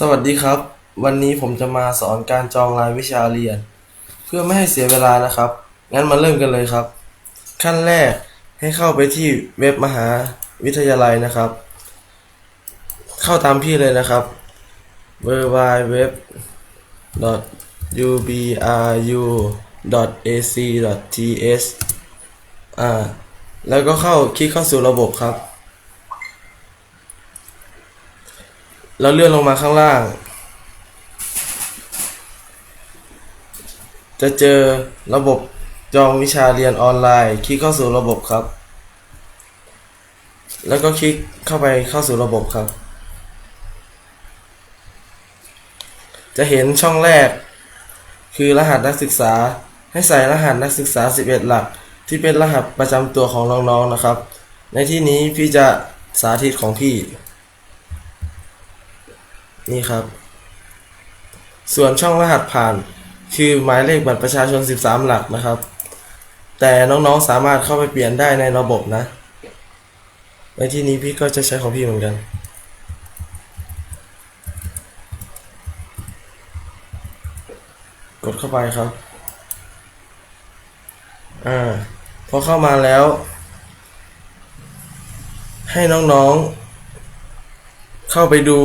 สวัสดีครับ วันนี้ผมจะมาสอนการจองรายวิชาเรียน เพื่อไม่ให้เสียเวลานะครับ งั้นมาเริ่มกันเลยครับ ขั้นแรกให้เข้าไปที่เว็บมหาวิทยาลัยนะครับ เข้าตามพี่เลยนะครับ w w w u b r u a c t h อ่าแล้วก็เข้าคลิกเข้าสู่ระบบครับ แล้วเลื่อนลงมาข้างล่าง จะเจอระบบจองวิชาเรียนออนไลน์ คลิกเข้าสู่ระบบครับ แล้วก็คลิกเข้าไปเข้าสู่ระบบครับ จะเห็นช่องแรก คือรหัสนักศึกษา ให้ใส่รหัสนักศึกษา 11 หลัก ที่เป็นรหัสประจำตัวของน้องๆนะครับ ในที่นี้พี่จะสาธิตของพี่ นี่ครับ ส่วนช่องรหัสผ่าน คือหมายเลขบัตรประชาชน 13 หลักนะครับ แต่น้องๆสามารถเข้าไปเปลี่ยนได้ในระบบนะ ในที่นี้พี่ก็จะใช้ของพี่เหมือนกันกดเข้าไปครับ อ่า พอเข้ามาแล้ว ให้น้องๆ เข้าไปดู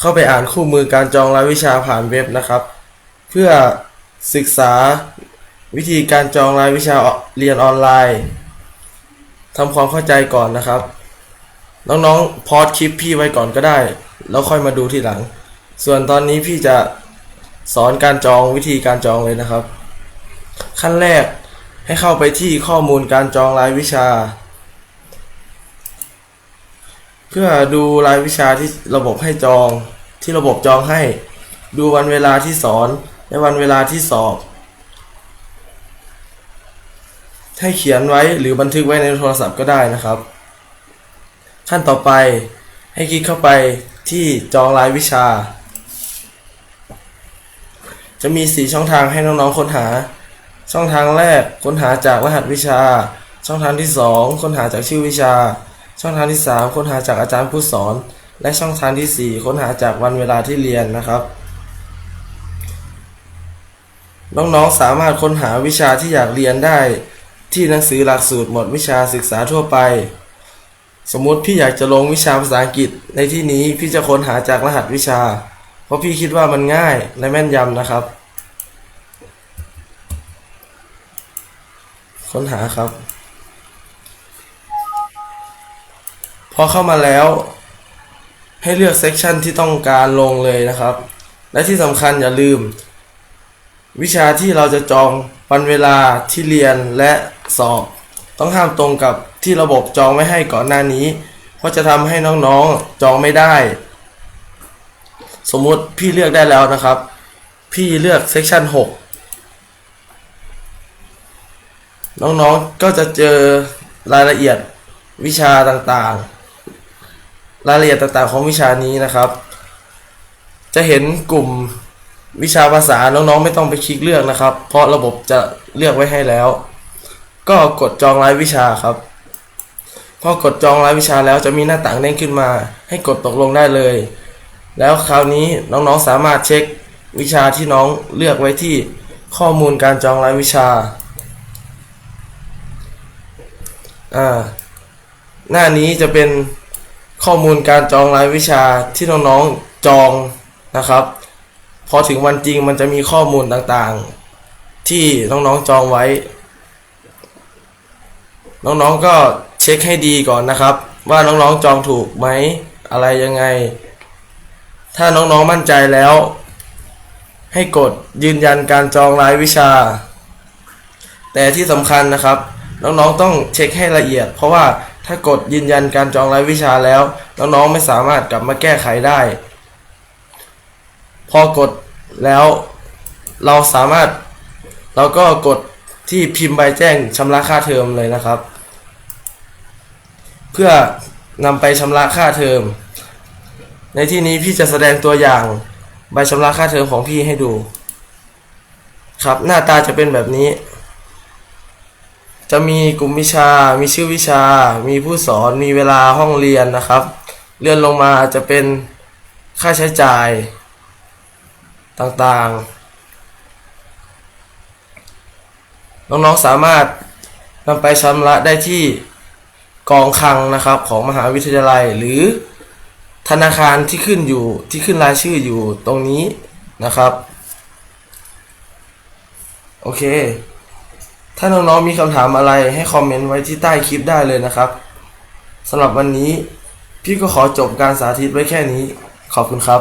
เข้าไปอ่านคู่มือการจองรายวิชาผ่านเว็บนะครับ เพื่อศึกษาวิธีการจองรายวิชาเรียนออนไลน์ทำความเข้าใจก่อนนะครับ น้องๆพอดคลิปพี่ไว้ก่อนก็ได้ แล้วค่อยมาดูทีหลัง ส่วนตอนนี้พี่จะสอนการจองวิธีการจองเลยนะครับ ขั้นแรกให้เข้าไปที่ข้อมูลการจองรายวิชา เพื่อดูรายวิชาที่ระบบให้จองที่ระบบจองให้ ดูวันเวลาที่สอนและวันเวลาที่สอบ ให้เขียนไว้หรือบันทึกไว้ในโทรศัพท์ก็ได้นะครับ ขั้นต่อไปให้คลิกเข้าไปที่จองรายวิชา จะมี4ช่องทางให้น้องๆค้นหา ช่องทางแรกค้นหาจากรหัสวิชา ช่องทางที่ 2 ค้นหาจากชื่อวิชา ช่องทางที่ 3 ค้นหาจากอาจารย์ผู้สอน และช่องทางที่ 4 ค้นหาจากวันเวลาที่เรียนนะครับ น้องๆสามารถค้นหาวิชาที่อยากเรียนได้ ที่หนังสือหลักสูตรหมดวิชาศึกษาทั่วไป สมมุติพี่อยากจะลงวิชาภาษาอังกฤษ ในที่นี้พี่จะค้นหาจากรหัสวิชา เพราะพี่คิดว่ามันง่ายและแม่นยำนะครับ ค้นหาครับ พอเข้ามาแล้ว ให้เลือกเซกชันที่ต้องการลงเลยนะครับ และที่สำคัญอย่าลืม วิชาที่เราจะจองวันเวลาที่เรียนและสอบ ต้องห้ามตรงกับที่ระบบจองไว้ให้ก่อนหน้านี้ เพราะจะทำให้น้องๆจองไม่ได้ สมมุติพี่เลือกได้แล้วนะครับ พี่เลือกเซกชัน6น้องๆ ก็จะเจอรายละเอียดวิชาต่างๆ รายละเอียดต่างๆของวิชานี้นะครับ จะเห็นกลุ่มวิชาภาษาน้องๆไม่ต้องไปคลิกเลือกนะครับ เพราะระบบจะเลือกไว้ให้แล้ว ก็กดจองรายวิชาครับพอกดจองรายวิชาแล้วจะมีหน้าต่างเด้งขึ้นมา ให้กดตกลงได้เลย แล้วคราวนี้น้องๆสามารถเช็ควิชาที่น้องเลือกไว้ที่ข้อมูลการจองรายวิชาอ่าหน้านี้จะเป็น ข้อมูลการจองรายวิชาที่น้องๆจองนะครับ พอถึงวันจริงมันจะมีข้อมูลต่างๆ ที่น้องๆจองไว้ น้องๆก็เช็คให้ดีก่อนนะครับ ว่าน้องๆจองถูกไหมอะไรยังไง ถ้าน้องๆมั่นใจแล้ว ให้กดยืนยันการจองรายวิชา แต่ที่สำคัญนะครับ น้องๆต้องเช็คให้ละเอียด เพราะว่า ถ้ากดยืนยันการจองรายวิชาแล้ว น้องๆไม่สามารถกลับมาแก้ไขได้ พอกดแล้วเราสามารถเราก็กดที่พิมพ์ใบแจ้งชำระค่าเทอมเลยนะครับ เพื่อนำไปชำระค่าเทอม ในที่นี้พี่จะแสดงตัวอย่างใบชำระค่าเทอมของพี่ให้ดู ครับหน้าตาจะเป็นแบบนี้ จะมีกลุ่มวิชา มีชื่อวิชา มีผู้สอน มีเวลาห้องเรียนนะครับ เลื่อนลงมาจะเป็นค่าใช้จ่ายต่างๆ น้องๆสามารถนำไปชำระได้ที่กองคลังนะครับของมหาวิทยาลัยหรือธนาคารที่ขึ้นอยู่ที่ขึ้นรายชื่ออยู่ตรงนี้นะครับ โอเค ถ้าน้องๆมีคำถามอะไรให้คอมเมนต์ไว้ที่ใต้คลิปได้เลยนะครับสำหรับวันนี้พี่ก็ขอจบการสาธิตไว้แค่นี้ ขอบคุณครับ